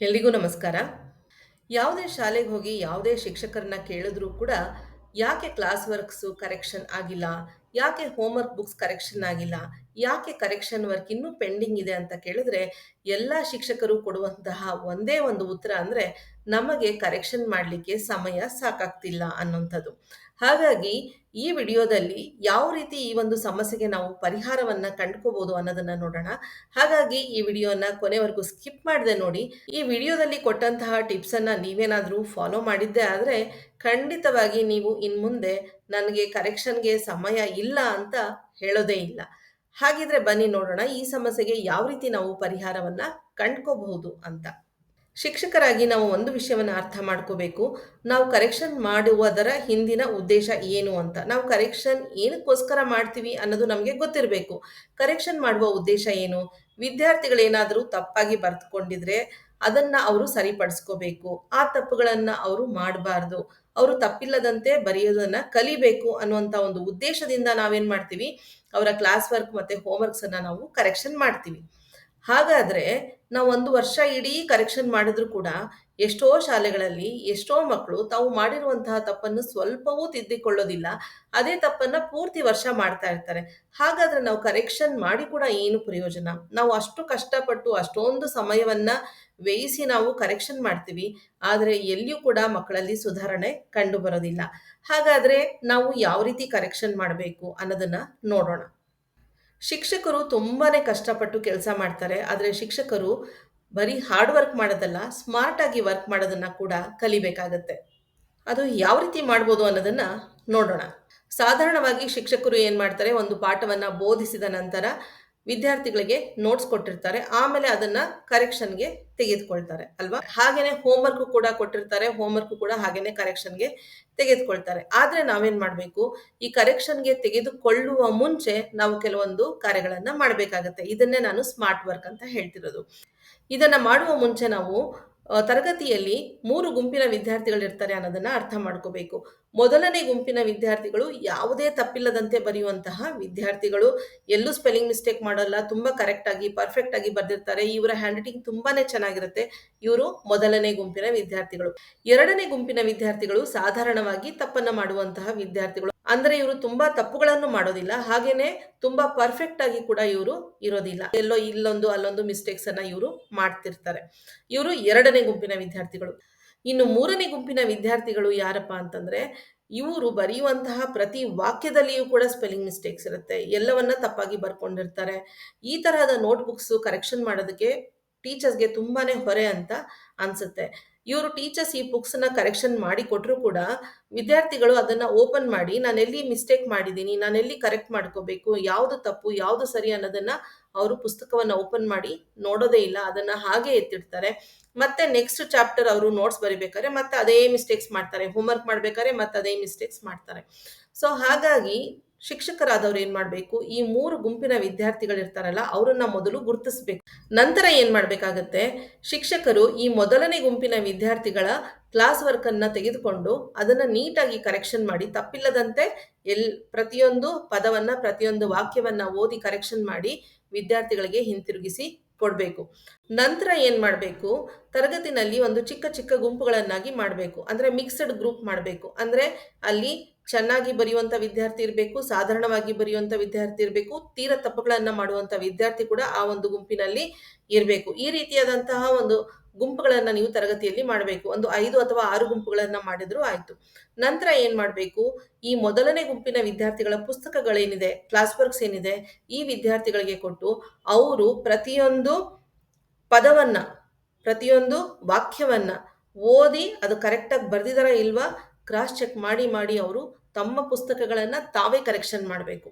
ಎಲ್ರಿಗೂ ನಮಸ್ಕಾರ. ಯಾವುದೇ ಶಾಲೆಗೆ ಹೋಗಿ ಯಾವುದೇ ಶಿಕ್ಷಕರನ್ನ ಕೇಳಿದ್ರೂ ಕೂಡ ಯಾಕೆ ಕ್ಲಾಸ್ ವರ್ಕ್ಸು ಕರೆಕ್ಷನ್ ಆಗಿಲ್ಲ? ಯಾಕೆ ಹೋಮ್ವರ್ಕ್ ಬುಕ್ಸ್ ಕರೆಕ್ಷನ್ ಆಗಿಲ್ಲ? ಯಾಕೆ ಕರೆಕ್ಷನ್ ವರ್ಕ್ ಇನ್ನೂ ಪೆಂಡಿಂಗ್ ಇದೆ ಅಂತ ಕೇಳಿದ್ರೆ, ಎಲ್ಲ ಶಿಕ್ಷಕರು ಕೊಡುವಂತಹ ಒಂದೇ ಒಂದು ಉತ್ತರ ಅಂದರೆ ನಮಗೆ ಕರೆಕ್ಷನ್ ಮಾಡಲಿಕ್ಕೆ ಸಮಯ ಸಾಕಾಗ್ತಿಲ್ಲ ಅನ್ನೋಂಥದ್ದು ಹಾಗಾಗಿ ಈ ವಿಡಿಯೋದಲ್ಲಿ ಯಾವ ರೀತಿ ಈ ಒಂದು ಸಮಸ್ಯೆಗೆ ನಾವು ಪರಿಹಾರವನ್ನ ಕಂಡುಕೋಬಹುದು ಅನ್ನೋದನ್ನ ನೋಡೋಣ. ಹಾಗಾಗಿ ಈ ವಿಡಿಯೋನ ಕೊನೆವರೆಗೂ ಸ್ಕಿಪ್ ಮಾಡದೆ ನೋಡಿ. ಈ ವಿಡಿಯೋದಲ್ಲಿ ಕೊಟ್ಟಂತಹ ಟಿಪ್ಸ್ ಅನ್ನ ನೀವೇನಾದರೂ ಫಾಲೋ ಮಾಡಿದ್ದೆ ಆದರೆ ಖಂಡಿತವಾಗಿ ನೀವು ಇನ್ ಮುಂದೆ ನನಗೆ ಕರೆಕ್ಷನ್ಗೆ ಸಮಯ ಇಲ್ಲ ಅಂತ ಹೇಳೋದೇ ಇಲ್ಲ. ಹಾಗಿದ್ರೆ ಬನ್ನಿ ನೋಡೋಣ, ಈ ಸಮಸ್ಯೆಗೆ ಯಾವ ರೀತಿ ನಾವು ಪರಿಹಾರವನ್ನ ಕಂಡ್ಕೋಬಹುದು ಅಂತ. ಶಿಕ್ಷಕರಾಗಿ ನಾವು ಒಂದು ವಿಷಯವನ್ನು ಅರ್ಥ ಮಾಡ್ಕೋಬೇಕು. ನಾವು ಕರೆಕ್ಷನ್ ಮಾಡುವುದರ ಹಿಂದಿನ ಉದ್ದೇಶ ಏನು ಅಂತ. ನಾವು ಕರೆಕ್ಷನ್ ಏನಕ್ಕೋಸ್ಕರ ಮಾಡ್ತೀವಿ ಅನ್ನೋದು ನಮಗೆ ಗೊತ್ತಿರಬೇಕು. ಕರೆಕ್ಷನ್ ಮಾಡುವ ಉದ್ದೇಶ ಏನು? ವಿದ್ಯಾರ್ಥಿಗಳೇನಾದರೂ ತಪ್ಪಾಗಿ ಬರೆದುಕೊಂಡಿದ್ರೆ ಅದನ್ನ ಅವರು ಸರಿಪಡಿಸ್ಕೋಬೇಕು. ಆ ತಪ್ಪುಗಳನ್ನ ಅವರು ಮಾಡಬಾರ್ದು. ಅವರು ತಪ್ಪಿಲ್ಲದಂತೆ ಬರೆಯೋದನ್ನ ಕಲಿಬೇಕು ಅನ್ನುವಂಥ ಒಂದು ಉದ್ದೇಶದಿಂದ ನಾವೇನ್ ಮಾಡ್ತೀವಿ? ಅವರ ಕ್ಲಾಸ್ ವರ್ಕ್ ಮತ್ತೆ ಹೋಮ್ ವರ್ಕ್ಸ್ ಅನ್ನ ನಾವು ಕರೆಕ್ಷನ್ ಮಾಡ್ತೀವಿ. ಹಾಗಾದ್ರೆ ನಾವು ಒಂದು ವರ್ಷ ಇಡೀ ಕರೆಕ್ಷನ್ ಮಾಡಿದ್ರು ಕೂಡ ಎಷ್ಟೋ ಶಾಲೆಗಳಲ್ಲಿ ಎಷ್ಟೋ ಮಕ್ಕಳು ತಾವು ಮಾಡಿರುವಂತಹ ತಪ್ಪನ್ನು ಸ್ವಲ್ಪವೂ ತಿದ್ದಿಕೊಳ್ಳೋದಿಲ್ಲ. ಅದೇ ತಪ್ಪನ್ನ ಪೂರ್ತಿ ವರ್ಷ ಮಾಡ್ತಾ ಇರ್ತಾರೆ. ಹಾಗಾದ್ರೆ ನಾವು ಕರೆಕ್ಷನ್ ಮಾಡಿ ಕೂಡ ಏನು ಪ್ರಯೋಜನ? ನಾವು ಅಷ್ಟು ಕಷ್ಟಪಟ್ಟು ಅಷ್ಟೊಂದು ಸಮಯವನ್ನ ವ್ಯಯಿಸಿ ನಾವು ಕರೆಕ್ಷನ್ ಮಾಡ್ತೀವಿ. ಆದರೆ ಎಲ್ಲಿಯೂ ಕೂಡ ಮಕ್ಕಳಲ್ಲಿ ಸುಧಾರಣೆ ಕಂಡು ಬರೋದಿಲ್ಲ. ಹಾಗಾದ್ರೆ ನಾವು ಯಾವ ರೀತಿ ಕರೆಕ್ಷನ್ ಮಾಡಬೇಕು ಅನ್ನೋದನ್ನ ನೋಡೋಣ. ಶಿಕ್ಷಕರು ತುಂಬಾ ಕಷ್ಟಪಟ್ಟು ಕೆಲಸ ಮಾಡ್ತಾರೆ, ಆದರೆ ಶಿಕ್ಷಕರು ಬರೀ ಹಾರ್ಡ್ ವರ್ಕ್ ಮಾಡೋದಲ್ಲ ಸ್ಮಾರ್ಟಾಗಿ ವರ್ಕ್ ಮಾಡೋದನ್ನು ಕೂಡ ಕಲಿಬೇಕಾಗತ್ತೆ. ಅದು ಯಾವ ರೀತಿ ಮಾಡ್ಬೋದು ಅನ್ನೋದನ್ನು ನೋಡೋಣ. ಸಾಧಾರಣವಾಗಿ ಶಿಕ್ಷಕರು ಏನು ಮಾಡ್ತಾರೆ, ಒಂದು ಪಾಠವನ್ನು ಬೋಧಿಸಿದ ನಂತರ ವಿದ್ಯಾರ್ಥಿಗಳಿಗೆ ನೋಟ್ಸ್ ಕೊಟ್ಟಿರ್ತಾರೆ. ಆಮೇಲೆ ಅದನ್ನ ಕರೆಕ್ಷನ್ಗೆ ತೆಗೆದುಕೊಳ್ತಾರೆ, ಅಲ್ವಾ? ಹಾಗೇನೆ ಹೋಮ್ವರ್ಕ್ ಕೂಡ ಕೊಟ್ಟಿರ್ತಾರೆ ಹೋಮ್ವರ್ಕ್ ಕೂಡ ಹಾಗೇನೆ ಕರೆಕ್ಷನ್ಗೆ ತೆಗೆದುಕೊಳ್ತಾರೆ. ಆದ್ರೆ ನಾವೇನ್ ಮಾಡ್ಬೇಕು? ಈ ಕರೆಕ್ಷನ್ಗೆ ತೆಗೆದುಕೊಳ್ಳುವ ಮುಂಚೆ ನಾವು ಕೆಲವೊಂದು ಕಾರ್ಯಗಳನ್ನ ಮಾಡಬೇಕಾಗತ್ತೆ. ಇದನ್ನೇ ನಾನು ಸ್ಮಾರ್ಟ್ ವರ್ಕ್ ಅಂತ ಹೇಳ್ತಿರೋದು. ಇದನ್ನ ಮಾಡುವ ಮುಂಚೆ ನಾವು ತರಗತಿಯಲ್ಲಿ ಮೂರು ಗುಂಪಿನ ವಿದ್ಯಾರ್ಥಿಗಳಿರ್ತಾರೆ ಅನ್ನೋದನ್ನ ಅರ್ಥ ಮಾಡ್ಕೋಬೇಕು. ಮೊದಲನೇ ಗುಂಪಿನ ವಿದ್ಯಾರ್ಥಿಗಳು ಯಾವುದೇ ತಪ್ಪಿಲ್ಲದಂತೆ ಬರೆಯುವಂತಹ ವಿದ್ಯಾರ್ಥಿಗಳು. ಎಲ್ಲೂ ಸ್ಪೆಲ್ಲಿಂಗ್ ಮಿಸ್ಟೇಕ್ ಮಾಡಲ್ಲ, ತುಂಬಾ ಕರೆಕ್ಟ್ ಆಗಿ ಪರ್ಫೆಕ್ಟ್ ಆಗಿ ಬರ್ದಿರ್ತಾರೆ. ಇವರ ಹ್ಯಾಂಡ್ ರೈಟಿಂಗ್ ತುಂಬಾನೇ ಚೆನ್ನಾಗಿರುತ್ತೆ. ಇವರು ಮೊದಲನೇ ಗುಂಪಿನ ವಿದ್ಯಾರ್ಥಿಗಳು. ಎರಡನೇ ಗುಂಪಿನ ವಿದ್ಯಾರ್ಥಿಗಳು ಸಾಧಾರಣವಾಗಿ ತಪ್ಪನ್ನ ಮಾಡುವಂತಹ ವಿದ್ಯಾರ್ಥಿಗಳು. ಅಂದ್ರೆ ಇವರು ತುಂಬಾ ತಪ್ಪುಗಳನ್ನು ಮಾಡೋದಿಲ್ಲ. ಹಾಗೇನೆ ತುಂಬಾ ಪರ್ಫೆಕ್ಟ್ ಆಗಿ ಕೂಡ ಇವರು ಇರೋದಿಲ್ಲ. ಎಲ್ಲೋ ಇಲ್ಲೊಂದು ಅಲ್ಲೊಂದು ಮಿಸ್ಟೇಕ್ಸ್ ಅನ್ನ ಇವರು ಮಾಡ್ತಿರ್ತಾರೆ. ಇವರು ಎರಡನೇ ಗುಂಪಿನ ವಿದ್ಯಾರ್ಥಿಗಳು. ಇನ್ನು ಮೂರನೇ ಗುಂಪಿನ ವಿದ್ಯಾರ್ಥಿಗಳು ಯಾರಪ್ಪ ಅಂತಂದ್ರೆ, ಇವರು ಬರೆಯುವಂತಹ ಪ್ರತಿ ವಾಕ್ಯದಲ್ಲಿಯೂ ಕೂಡ ಸ್ಪೆಲ್ಲಿಂಗ್ ಮಿಸ್ಟೇಕ್ಸ್ ಇರುತ್ತೆ. ಎಲ್ಲವನ್ನ ತಪ್ಪಾಗಿ ಬರ್ಕೊಂಡಿರ್ತಾರೆ. ಈ ತರಹದ ನೋಟ್ಬುಕ್ಸ್ ಕರೆಕ್ಷನ್ ಮಾಡೋದಕ್ಕೆ ಟೀಚರ್ಸ್ಗೆ ತುಂಬಾನೇ ಹೊರೆ ಅಂತ ಅನ್ಸುತ್ತೆ. ಇವರು ಟೀಚರ್ಸ್ ಈ ಬುಕ್ಸ್ನ ಕರೆಕ್ಷನ್ ಮಾಡಿ ಕೊಟ್ಟರು ಕೂಡ ವಿದ್ಯಾರ್ಥಿಗಳು ಅದನ್ನ ಓಪನ್ ಮಾಡಿ, ನಾನು ಎಲ್ಲಿ ಮಿಸ್ಟೇಕ್ ಮಾಡಿದ್ದೀನಿ, ನಾನು ಎಲ್ಲಿ ಕರೆಕ್ಟ್ ಮಾಡ್ಕೋಬೇಕು, ಯಾವುದು ತಪ್ಪು, ಯಾವುದು ಸರಿ ಅನ್ನೋದನ್ನ ಅವರು ಪುಸ್ತಕವನ್ನ ಓಪನ್ ಮಾಡಿ ನೋಡೋದೇ ಇಲ್ಲ, ಅದನ್ನ ಹಾಗೆ ಎತ್ತಿಡ್ತಾರೆ. ಮತ್ತೆ ನೆಕ್ಸ್ಟ್ ಚಾಪ್ಟರ್ ಅವರು ನೋಟ್ಸ್ ಬರಿಬೇಕಾದ್ರೆ ಮತ್ತೆ ಅದೇ ಮಿಸ್ಟೇಕ್ಸ್ ಮಾಡ್ತಾರೆ ಹೋಮ್ವರ್ಕ್ ಮಾಡ್ಬೇಕಾದ್ರೆ ಮತ್ತೆ ಅದೇ ಮಿಸ್ಟೇಕ್ಸ್ ಮಾಡ್ತಾರೆ. ಸೊ ಹಾಗಾಗಿ ಶಿಕ್ಷಕರಾದವ್ರು ಏನ್ ಮಾಡಬೇಕು? ಈ ಮೂರು ಗುಂಪಿನ ವಿದ್ಯಾರ್ಥಿಗಳಿರ್ತಾರಲ್ಲ, ಅವರನ್ನ ಮೊದಲು ಗುರುತಿಸಬೇಕು. ನಂತರ ಏನ್ ಮಾಡಬೇಕಾಗತ್ತೆ? ಶಿಕ್ಷಕರು ಈ ಮೊದಲನೇ ಗುಂಪಿನ ವಿದ್ಯಾರ್ಥಿಗಳ ಕ್ಲಾಸ್ ವರ್ಕ್ ಅನ್ನ ತೆಗೆದುಕೊಂಡು ಅದನ್ನ ನೀಟಾಗಿ ಕರೆಕ್ಷನ್ ಮಾಡಿ, ತಪ್ಪಿಲ್ಲದಂತೆ ಎಲ್, ಪ್ರತಿಯೊಂದು ಪದವನ್ನ, ಪ್ರತಿಯೊಂದು ವಾಕ್ಯವನ್ನ ಓದಿ ಕರೆಕ್ಷನ್ ಮಾಡಿ ವಿದ್ಯಾರ್ಥಿಗಳಿಗೆ ಹಿಂತಿರುಗಿಸಿ ಕೊಡಬೇಕು. ನಂತರ ಏನ್ ಮಾಡಬೇಕು? ತರಗತಿನಲ್ಲಿ ಒಂದು ಚಿಕ್ಕ ಚಿಕ್ಕ ಗುಂಪುಗಳನ್ನಾಗಿ ಮಾಡಬೇಕು. ಅಂದ್ರೆ ಮಿಕ್ಸ್ಡ್ ಗ್ರೂಪ್ ಮಾಡಬೇಕು. ಅಂದ್ರೆ ಅಲ್ಲಿ ಚೆನ್ನಾಗಿ ಬರೆಯುವಂಥ ವಿದ್ಯಾರ್ಥಿ ಇರಬೇಕು, ಸಾಧಾರಣವಾಗಿ ಬರೆಯುವಂಥ ವಿದ್ಯಾರ್ಥಿ ಇರಬೇಕು, ತೀರ ತಪ್ಪುಗಳನ್ನ ಮಾಡುವಂತ ವಿದ್ಯಾರ್ಥಿ ಕೂಡ ಆ ಒಂದು ಗುಂಪಿನಲ್ಲಿ ಇರಬೇಕು. ಈ ರೀತಿಯಾದಂತಹ ಒಂದು ಗುಂಪುಗಳನ್ನ ನೀವು ತರಗತಿಯಲ್ಲಿ ಮಾಡಬೇಕು. ಒಂದು ಐದು ಅಥವಾ ಆರು ಗುಂಪುಗಳನ್ನ ಮಾಡಿದ್ರು ಆಯ್ತು. ನಂತರ ಏನ್ ಮಾಡಬೇಕು? ಈ ಮೊದಲನೇ ಗುಂಪಿನ ವಿದ್ಯಾರ್ಥಿಗಳ ಪುಸ್ತಕಗಳೇನಿದೆ ಕ್ಲಾಸ್ ವರ್ಕ್ಸ್ ಏನಿದೆ, ಈ ವಿದ್ಯಾರ್ಥಿಗಳಿಗೆ ಕೊಟ್ಟು ಅವರು ಪ್ರತಿಯೊಂದು ಪದವನ್ನ, ಪ್ರತಿಯೊಂದು ವಾಕ್ಯವನ್ನ ಓದಿ ಅದು ಕರೆಕ್ಟಾಗಿ ಬರ್ದಿದಾರ ಇಲ್ವಾ? ಕ್ರಾಸ್ ಚೆಕ್ ಮಾಡಿ ಮಾಡಿ ಅವರು ತಮ್ಮ ಪುಸ್ತಕಗಳನ್ನ ತಾವೇ ಕರೆಕ್ಷನ್ ಮಾಡಬೇಕು.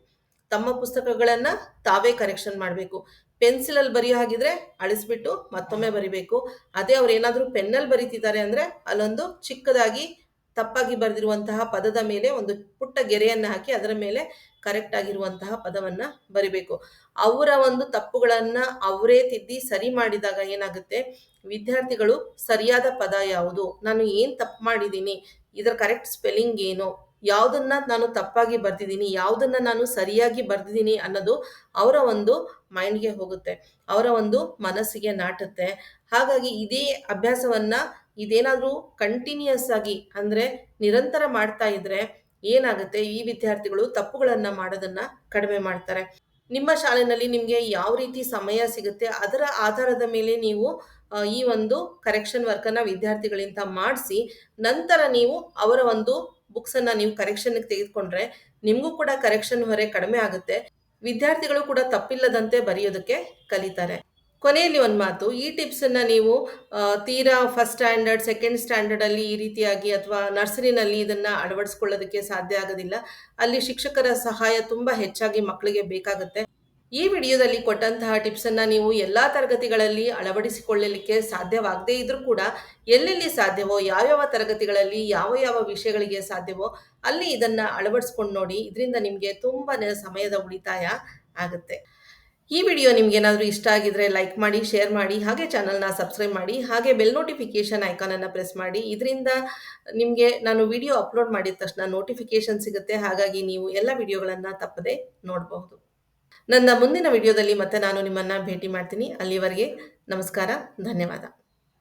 ತಮ್ಮ ಪುಸ್ತಕಗಳನ್ನ ತಾವೇ ಕರೆಕ್ಷನ್ ಮಾಡಬೇಕು. ಪೆನ್ಸಿಲಲ್ಲಿ ಬರೆಯೋ ಹಾಗಿದ್ರೆ ಅಳಿಸ್ಬಿಟ್ಟು ಮತ್ತೊಮ್ಮೆ ಬರಿಬೇಕು. ಅದೇ ಅವ್ರು ಏನಾದರೂ ಪೆನ್ನಲ್ಲಿ ಬರೀತಿದ್ದಾರೆ ಅಂದ್ರೆ ಅಲ್ಲೊಂದು ಚಿಕ್ಕದಾಗಿ ತಪ್ಪಾಗಿ ಬರೆದಿರುವಂತಹ ಪದದ ಮೇಲೆ ಒಂದು ಪುಟ್ಟ ಗೆರೆಯನ್ನ ಹಾಕಿ ಅದರ ಮೇಲೆ ಕರೆಕ್ಟ್ ಆಗಿರುವಂತಹ ಪದವನ್ನ ಬರಿಬೇಕು. ಅವರ ಒಂದು ತಪ್ಪುಗಳನ್ನ ಅವರೇ ತಿದ್ದಿ ಸರಿ ಮಾಡಿದಾಗ ಏನಾಗುತ್ತೆ? ವಿದ್ಯಾರ್ಥಿಗಳು ಸರಿಯಾದ ಪದ ಯಾವುದು? ನಾನು ಏನು ತಪ್ಪು ಮಾಡಿದ್ದೀನಿ? ಇದರ ಕರೆಕ್ಟ್ ಸ್ಪೆಲ್ಲಿಂಗ್ ಏನು? ಯಾವುದನ್ನ ನಾನು ತಪ್ಪಾಗಿ ಬರ್ದಿದ್ದೀನಿ, ಯಾವುದನ್ನ ನಾನು ಸರಿಯಾಗಿ ಬರ್ದಿದ್ದೀನಿ ಅನ್ನೋದು ಅವರ ಒಂದು ಮೈಂಡ್ಗೆ ಹೋಗುತ್ತೆ, ಅವರ ಒಂದು ಮನಸ್ಸಿಗೆ ನಾಟುತ್ತೆ. ಹಾಗಾಗಿ ಇದೇ ಅಭ್ಯಾಸವನ್ನ ಇದೇನಾದರೂ ಕಂಟಿನ್ಯೂಸ್ ಆಗಿ ಅಂದರೆ ನಿರಂತರ ಮಾಡ್ತಾ ಇದ್ರೆ ಏನಾಗುತ್ತೆ? ಈ ವಿದ್ಯಾರ್ಥಿಗಳು ತಪ್ಪುಗಳನ್ನು ಮಾಡೋದನ್ನ ಕಡಿಮೆ ಮಾಡ್ತಾರೆ. ನಿಮ್ಮ ಶಾಲೆಯಲ್ಲಿ ನಿಮಗೆ ಯಾವ ರೀತಿ ಸಮಯ ಸಿಗುತ್ತೆ? ಅದರ ಆಧಾರದ ಮೇಲೆ ನೀವು ಈ ಒಂದು ಕರೆಕ್ಷನ್ ವರ್ಕನ್ನು ವಿದ್ಯಾರ್ಥಿಗಳಿಂದ ಮಾಡಿಸಿ ನಂತರ ನೀವು ಅವರ ಒಂದು ಬುಕ್ಸನ್ನು ನೀವು ಕರೆಕ್ಷನ್ಗೆ ತೆಗೆದುಕೊಂಡ್ರೆ ನಿಮಗೂ ಕೂಡ ಕರೆಕ್ಷನ್ ಹೊರೆ ಕಡಿಮೆ ಆಗುತ್ತೆ. ವಿದ್ಯಾರ್ಥಿಗಳು ಕೂಡ ತಪ್ಪಿಲ್ಲದಂತೆ ಬರೆಯೋದಕ್ಕೆ ಕಲಿತಾರೆ. ಕೊನೆಯಲ್ಲಿ ಒಂದು ಮಾತು, ಈ ಟಿಪ್ಸನ್ನು ನೀವು ತೀರಾ ಫಸ್ಟ್ ಸ್ಟ್ಯಾಂಡರ್ಡ್ ಸೆಕೆಂಡ್ ಸ್ಟ್ಯಾಂಡರ್ಡಲ್ಲಿ ಈ ರೀತಿಯಾಗಿ ಅಥವಾ ನರ್ಸರಿನಲ್ಲಿ ಇದನ್ನು ಅಳವಡಿಸ್ಕೊಳ್ಳೋದಕ್ಕೆ ಸಾಧ್ಯ ಆಗೋದಿಲ್ಲ. ಅಲ್ಲಿ ಶಿಕ್ಷಕರ ಸಹಾಯ ತುಂಬ ಹೆಚ್ಚಾಗಿ ಮಕ್ಕಳಿಗೆ ಬೇಕಾಗುತ್ತೆ. ಈ ವಿಡಿಯೋದಲ್ಲಿ ಕೊಟ್ಟಂತಹ ಟಿಪ್ಸನ್ನು ನೀವು ಎಲ್ಲ ತರಗತಿಗಳಲ್ಲಿ ಅಳವಡಿಸಿಕೊಳ್ಳಲಿಕ್ಕೆ ಸಾಧ್ಯವಾಗದೇ ಇದ್ರೂ ಕೂಡ ಎಲ್ಲೆಲ್ಲಿ ಸಾಧ್ಯವೋ, ಯಾವ್ಯಾವ ತರಗತಿಗಳಲ್ಲಿ ಯಾವ ಯಾವ ವಿಷಯಗಳಿಗೆ ಸಾಧ್ಯವೋ ಅಲ್ಲಿ ಇದನ್ನು ಅಳವಡಿಸ್ಕೊಂಡು ನೋಡಿ. ಇದರಿಂದ ನಿಮಗೆ ತುಂಬಾ ಸಮಯದ ಉಳಿತಾಯ ಆಗುತ್ತೆ. ಈ ವಿಡಿಯೋ ನಿಮ್ಗೆ ಏನಾದರೂ ಇಷ್ಟ ಆಗಿದ್ರೆ ಲೈಕ್ ಮಾಡಿ, ಶೇರ್ ಮಾಡಿ, ಹಾಗೆ ಚಾನಲ್ನ ಸಬ್ಸ್ಕ್ರೈಬ್ ಮಾಡಿ, ಹಾಗೆ ಬೆಲ್ ನೋಟಿಫಿಕೇಷನ್ ಐಕಾನನ್ನು ಪ್ರೆಸ್ ಮಾಡಿ. ಇದರಿಂದ ನಿಮಗೆ ನಾನು ವಿಡಿಯೋ ಅಪ್ಲೋಡ್ ಮಾಡಿದ ತಕ್ಷಣ ನೋಟಿಫಿಕೇಷನ್ ಸಿಗುತ್ತೆ. ಹಾಗಾಗಿ ನೀವು ಎಲ್ಲ ವಿಡಿಯೋಗಳನ್ನು ತಪ್ಪದೆ ನೋಡಬಹುದು. ನನ್ನ ಮುಂದಿನ ವಿಡಿಯೋದಲ್ಲಿ ಮತ್ತೆ ನಾನು ನಿಮ್ಮನ್ನು ಭೇಟಿ ಮಾಡ್ತೀನಿ. ಅಲ್ಲಿವರೆಗೆ ನಮಸ್ಕಾರ ಧನ್ಯವಾದ.